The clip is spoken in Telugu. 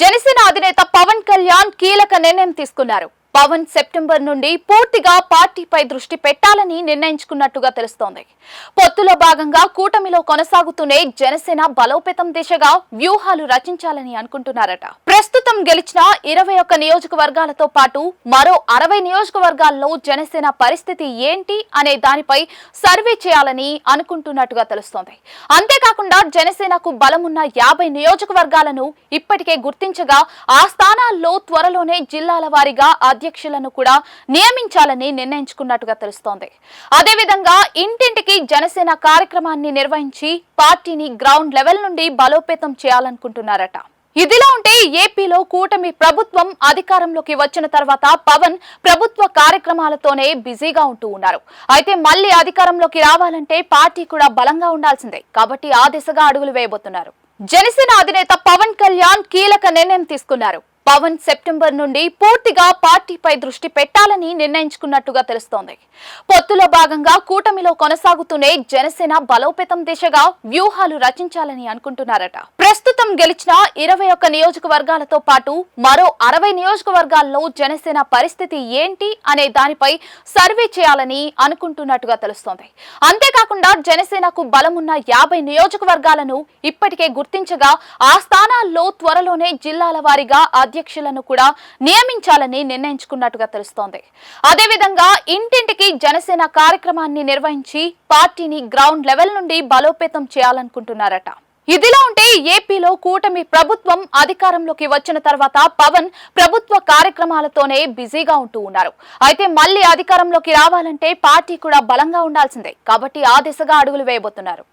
జనసేన అధినేత పవన్ కళ్యాణ్ కీలక నిర్ణయం తీసుకున్నారు. పవన్ సెప్టెంబర్ నుండి పూర్తిగా పార్టీపై దృష్టి పెట్టాలని నిర్ణయించుకున్నట్టుగా తెలుస్తోంది. పొత్తులో భాగంగా కూటమిలో కొనసాగుతూనే జనసేన బలోపేతం దిశగా వ్యూహాలు రచించాలని అనుకుంటున్నారట. ప్రస్తుతం గెలిచిన ఇరవై ఒక్క నియోజకవర్గాలతో పాటు మరో అరవై నియోజకవర్గాల్లో జనసేన పరిస్థితి ఏంటి అనే దానిపై సర్వే చేయాలని అనుకుంటున్నట్టుగా తెలుస్తోంది. అంతేకాకుండా జనసేనకు బలమున్న యాభై నియోజకవర్గాలను ఇప్పటికే గుర్తించగా ఆ స్థానాల్లో త్వరలోనే జిల్లాల వారీగా అధ్యక్షులను కూడా నియమించాలని నిర్ణయించుకున్నట్టుగా తెలుస్తోంది. అదేవిధంగా ఇంటింటికి జనసేన కార్యక్రమాన్ని నిర్వహించి పార్టీని గ్రౌండ్ లెవెల్ నుండి బలోపేతం చేయాలనుకుంటున్నారట. ఇదిలా ఉంటే ఏపీలో కూటమి ప్రభుత్వం అధికారంలోకి వచ్చిన తర్వాత పవన్ ప్రభుత్వ కార్యక్రమాలతోనే బిజీగా ఉంటూ ఉన్నారు. అయితే మళ్ళీ అధికారంలోకి రావాలంటే పార్టీ కూడా బలంగా ఉండాల్సిందే. కాబట్టి ఆ దిశగా అడుగులు వేయబోతున్నారు. జనసేన అధినేత పవన్ కళ్యాణ్ కీలక నిర్ణయం తీసుకున్నారు. పవన్ సెప్టెంబర్ నుండి పూర్తిగా పార్టీపై దృష్టి పెట్టాలని నిర్ణయించుకున్నట్టుగా తెలుస్తోంది. పొత్తులో భాగంగా కూటమిలో కొనసాగుతూనే జనసేన బలోపేతం దిశగా వ్యూహాలు రచించాలని అనుకుంటున్నారట. ప్రస్తుతం గెలిచిన ఇరవై ఒక్క నియోజకవర్గాలతో పాటు మరో అరవై నియోజకవర్గాల్లో జనసేన పరిస్థితి ఏంటి అనే దానిపై సర్వే చేయాలని అనుకుంటున్నట్టుగా తెలుస్తోంది. అంతేకాకుండా జనసేనకు బలమున్న యాభై నియోజకవర్గాలను ఇప్పటికే గుర్తించగా ఆ స్థానాల్లో త్వరలోనే జిల్లాల వారీగా అధ్యక్షులను కూడా నియమించాలని నిర్ణయించుకున్నట్టుగా తెలుస్తోంది. అదేవిధంగా ఇంటింటికి జనసేన కార్యక్రమాన్ని నిర్వహించి పార్టీని గ్రౌండ్ లెవెల్ నుండి బలోపేతం చేయాలనుకుంటున్నారట. ఇదిలా ఉంటే ఏపీలో కూటమి ప్రభుత్వం అధికారంలోకి వచ్చిన తర్వాత పవన్ ప్రభుత్వ కార్యక్రమాలతోనే బిజీగా ఉంటూ ఉన్నారు. అయితే మళ్ళీ అధికారంలోకి రావాలంటే పార్టీ కూడా బలంగా ఉండాల్సిందే. కాబట్టి ఆ దిశగా అడుగులు వేయబోతున్నారు.